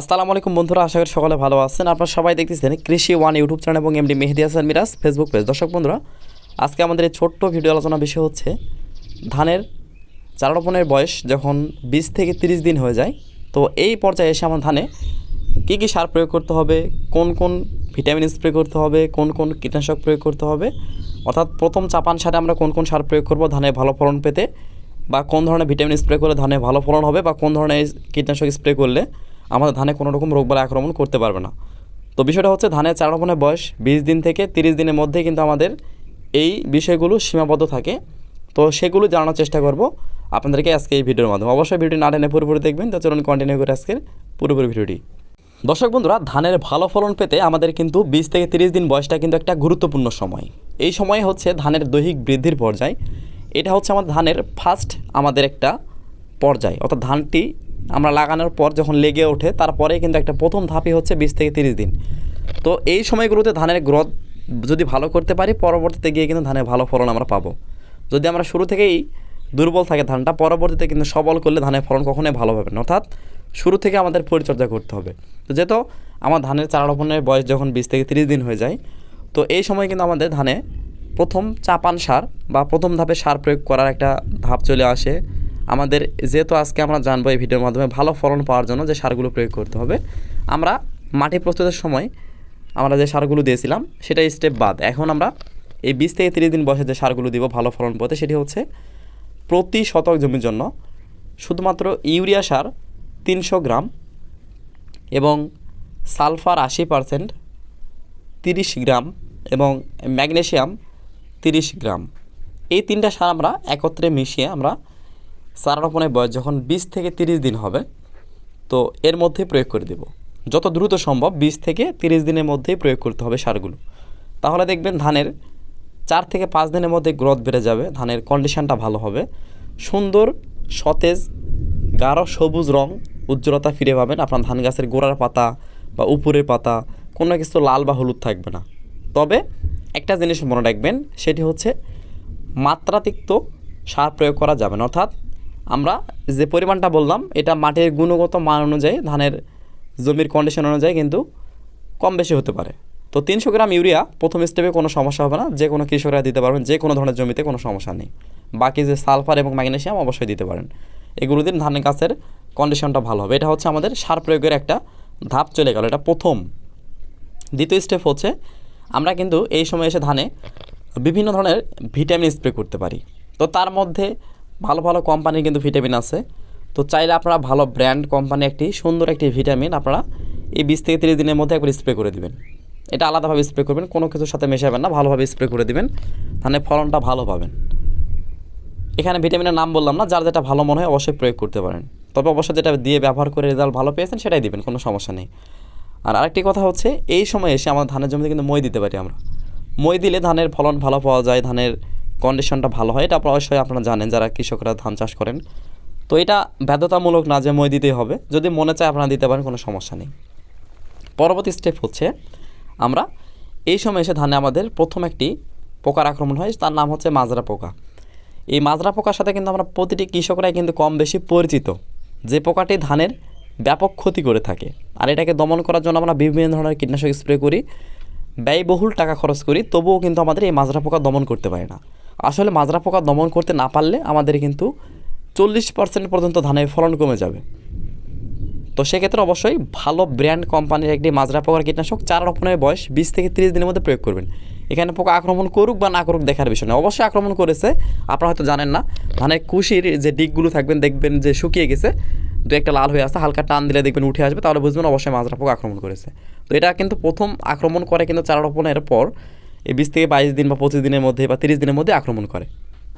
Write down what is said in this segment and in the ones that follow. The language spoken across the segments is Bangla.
আসসালামু আলাইকুম বন্ধুরা, আশা করি সকলে ভালো আছেন। আপনারা সবাই দেখতেছেন কৃষি ওয়ান ইউটিউব চ্যানেল এবং MD Mehedi Hasan Miraj Facebook page. দর্শক বন্ধুরা, আজকে আমাদের এই ছোট্ট ভিডিও আলোচনা বিষয় হচ্ছে ধানের চারা রোপণের বয়স যখন বিশ থেকে তিরিশ দিন হয়ে যায়, তো এই পর্যায়ে এসে আমার ধানে কী কী সার প্রয়োগ করতে হবে, কোন কোন ভিটামিন স্প্রে করতে হবে, কোন কোন কীটনাশক প্রয়োগ করতে হবে, অর্থাৎ প্রথম চাপান সারে আমরা কোন কোন সার প্রয়োগ করব ধানে ভালো ফলন পেতে, বা কোন ধরনের ভিটামিন স্প্রে করলে ধানে ভালো ফলন হবে, বা কোন ধরনের কীটনাশক স্প্রে করলে আমাদের ধানে কোনো রকম রোগবালাই আক্রমণ করতে পারবে না। তো বিষয়টা হচ্ছে ধানের চারা রোপণের বয়স বিশ দিন থেকে তিরিশ দিনের মধ্যে কিন্তু আমাদের এই বিষয়গুলো সীমাবদ্ধ থাকে। তো সেগুলো জানানোর চেষ্টা করব আপনাদেরকে আজকে এই ভিডিওর মাধ্যমে। অবশ্যই ভিডিওটি না টেনে পুরোপুরি দেখবেন। তো চলুন কন্টিনিউ করে আজকের পুরোপুরি ভিডিওটি। দর্শক বন্ধুরা, ধানের ভালো ফলন পেতে আমাদের কিন্তু বিশ থেকে তিরিশ দিন বয়সটা কিন্তু একটা গুরুত্বপূর্ণ সময়। এই সময় হচ্ছে ধানের দৈহিক বৃদ্ধির পর্যায়। এটা হচ্ছে আমাদের ধানের ফার্স্ট আমাদের একটা পর্যায়। অর্থাৎ ধানটি আমরা লাগানোর পর যখন লেগে ওঠে, তারপরে কিন্তু একটা প্রথম ধাপই হচ্ছে বিশ থেকে তিরিশ দিন। তো এই সময়গুলোতে ধানের গ্রোথ যদি ভালো করতে পারি, পরবর্তীতে গিয়ে কিন্তু ধানের ভালো ফলন আমরা পাবো। যদি আমরা শুরু থেকেই দুর্বল থাকে ধানটা, পরবর্তীতে কিন্তু সবল করলে ধানের ফলন কখনোই ভালো হবে না। অর্থাৎ শুরু থেকে আমাদের পরিচর্যা করতে হবে। তো যেহেতু আমার ধানের চারা রোপণের বয়স যখন বিশ থেকে তিরিশ দিন হয়ে যায়, তো এই সময় কিন্তু আমাদের ধানে প্রথম চাপান সার বা প্রথম ধাপে সার প্রয়োগ করার একটা ধাপ চলে আসে। আমাদের যেহেতু আজকে আমরা জানব এই ভিডিওর মাধ্যমে ভালো ফলন পাওয়ার জন্য যে সারগুলো প্রয়োগ করতে হবে, আমরা মাটি প্রস্তুতের সময় আমরা যে সারগুলো দিয়েছিলাম সেটা স্টেপ বাদ। এখন আমরা এই বিশ থেকে তিরিশ দিন বয়সে যে সারগুলো দিব ভালো ফলন পেতে, সেটি হচ্ছে প্রতি শতক জমির জন্য শুধুমাত্র ইউরিয়া সার তিনশো গ্রাম এবং সালফার আশি পারসেন্ট তিরিশ গ্রাম এবং ম্যাগনেশিয়াম তিরিশ গ্রাম। এই তিনটা সার আমরা একত্রে মিশিয়ে আমরা চারা রোপণের বয়স যখন বিশ থেকে তিরিশ দিন হবে, তো এর মধ্যে প্রয়োগ করে দেব। যত দ্রুত সম্ভব বিশ থেকে তিরিশ দিনের মধ্যেই প্রয়োগ করতে হবে সারগুলো। তাহলে দেখবেন ধানের চার থেকে পাঁচ দিনের মধ্যে গ্রোথ বেড়ে যাবে, ধানের কন্ডিশনটা ভালো হবে। সুন্দর, সতেজ, গাঢ়, সবুজ রং, উজ্জ্বলতা ফিরে পাবেন। আপনার ধান গাছের গোড়ার পাতা বা উপরের পাতা, কোনো কিছু লাল বা হলুদ থাকবে না। তবে একটা জিনিস মনে রাখবেন, সেটি হচ্ছে মাত্রাতিক্ত সার প্রয়োগ করা যাবে না। অর্থাৎ আমরা যে পরিমাণটা বললাম, এটা মাটির গুণগত মান অনুযায়ী, ধানের জমির কন্ডিশন অনুযায়ী কিন্তু কম বেশি হতে পারে। তো তিনশো গ্রাম ইউরিয়া প্রথম স্টেপে কোনো সমস্যা হবে না যে কোনো কৃষকরা দিতে পারবেন যে কোনো ধরনের জমিতে কোনো সমস্যা নেই। বাকি যে সালফার এবং ম্যাগনেশিয়াম অবশ্যই দিতে পারেন। এগুলো দিন ধানের গাছের কন্ডিশনটা ভালো হবে। এটা হচ্ছে আমাদের সার প্রয়োগের একটা ধাপ চলে গেল। এটা প্রথম। দ্বিতীয় স্টেপ হচ্ছে, আমরা কিন্তু এই সময় এসে ধানে বিভিন্ন ধরনের ভিটামিন স্প্রে করতে পারি। তো তার মধ্যে ভালো ভালো কোম্পানির কিন্তু ভিটামিন আছে। তো চাইলে আপনারা ভালো ব্র্যান্ড কোম্পানি একটি, সুন্দর একটি ভিটামিন আপনারা এই বিশ থেকে তিরিশ দিনের মধ্যে একবার স্প্রে করে দিবেন। এটা আলাদাভাবে স্প্রে করবেন, কোনো কিছুর সাথে মেশাবেন না, ভালোভাবে স্প্রে করে দিবেন ধানের ফলনটা ভালো পাবেন। এখানে ভিটামিনের নাম বললাম না, যার যেটা ভালো মনে হয় অবশ্যই প্রয়োগ করতে পারেন। তবে অবশ্যই যেটা দিয়ে ব্যবহার করে রেজাল্ট ভালো পেয়েছেন সেটাই দিবেন, কোনো সমস্যা নেই। আর আরেকটি কথা হচ্ছে, এই সময় এসে আমাদের ধানের জমিতে কিন্তু মই দিতে পারি আমরা। মই দিলে ধানের ফলন ভালো পাওয়া যায়, ধানের কন্ডিশনটা ভালো হয়, এটা অবশ্যই আপনারা জানেন যারা কৃষকরা ধান চাষ করেন। তো এটা বাধ্যতামূলক না যে মই দিতেই হবে, যদি মনে চায় আপনারা দিতে পারেন, কোনো সমস্যা নেই। পরবর্তী স্টেপ হচ্ছে, আমরা এই সময় এসে ধানে আমাদের প্রথম একটি পোকার আক্রমণ হয়, তার নাম হচ্ছে মাজরা পোকা। এই মাজরা পোকার সাথে কিন্তু আমরা প্রতিটি কৃষকরাই কিন্তু কম বেশি পরিচিত, যে পোকাটি ধানের ব্যাপক ক্ষতি করে থাকে। আর এটাকে দমন করার জন্য আমরা বিভিন্ন ধরনের কীটনাশক স্প্রে করি, ব্যয়বহুল টাকা খরচ করি, তবুও কিন্তু আমাদের এই মাজরা পোকা দমন করতে পারে না। আসলে মাজরা পোকা দমন করতে না পারলে আমাদের কিন্তু চল্লিশ পার্সেন্ট পর্যন্ত ধানের ফলন কমে যাবে। তো সেক্ষেত্রে অবশ্যই ভালো ব্র্যান্ড কোম্পানির একটি মাজরা পোকার কীটনাশক চার রোপণের বয়স বিশ থেকে তিরিশ দিনের মধ্যে প্রয়োগ করবেন। এখানে পোকা আক্রমণ করুক বা না করুক দেখার বিষয় নয়। অবশ্যই আক্রমণ করেছে, আপনারা হয়তো জানেন না। ধানের কুশির যে দিকগুলো থাকবেন, দেখবেন যে শুকিয়ে গেছে, দু একটা লাল হয়ে আসছে হালকা টান দিলে দেখবেন উঠে আসবে, তাহলে বুঝবেন অবশ্যই মাজরা পোকা আক্রমণ করেছে। তো এটা কিন্তু প্রথম আক্রমণ করে কিন্তু চারা রোপণের পর এই বিশ থেকে বাইশ দিন বা পঁচিশ দিনের মধ্যে বা তিরিশ দিনের মধ্যে আক্রমণ করে।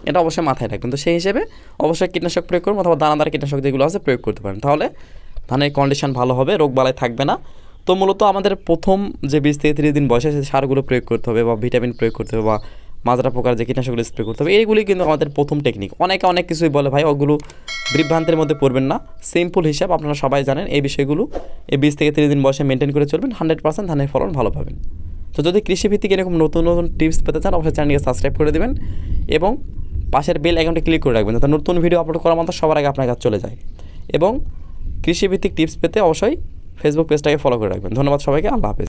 এটা অবশ্যই মাথায় রাখবেন। তো সেই হিসেবে অবশ্যই কীটনাশক প্রয়োগ করুন অথবা দানাদার কীটনাশক যেগুলো আছে প্রয়োগ করতে পারেন। তাহলে ধানের কন্ডিশন ভালো হবে, রোগ বালাই থাকবে না। তো মূলত আমাদের প্রথম যে বিশ থেকে তিরিশ দিন বয়সে সে সারগুলো প্রয়োগ করতে হবে বা ভিটামিন প্রয়োগ করতে হবে বা মাজরা পোকার যে কীটনাশকগুলো স্প্রে করতে হবে, এইগুলি কিন্তু আমাদের প্রথম টেকনিক অনেকে অনেক কিছুই বলে, ভাই, ওগুলো বিভ্রান্তের মধ্যে পড়বেন না। সিম্পল হিসাব আপনারা সবাই জানেন, এই বিষয়গুলো এই বিশ থেকে তিরিশ দিন বয়সে মেনটেন করে চলবেন। হান্ড্রেড পার্সেন্ট ধানের ফলন ভালো পাবেন। তো যদি কৃষিভিত্তিক এরকম নতুন নতুন টিপস পেতে চান, অবশ্যই চ্যানেলকে সাবস্ক্রাইব করে দেবেন এবং পাশের বেল অ্যাকাউন্টে ক্লিক করে রাখবেন যাতে নতুন ভিডিও আপলোড করার মতো সবার আগে আপনার কাছে চলে যায়। এবং কৃষিভিত্তিক টিপস পেতে অবশ্যই ফেসবুক পেজটাকে ফলো করে রাখবেন। ধন্যবাদ সবাইকে, আল্লাহ হাফেজ।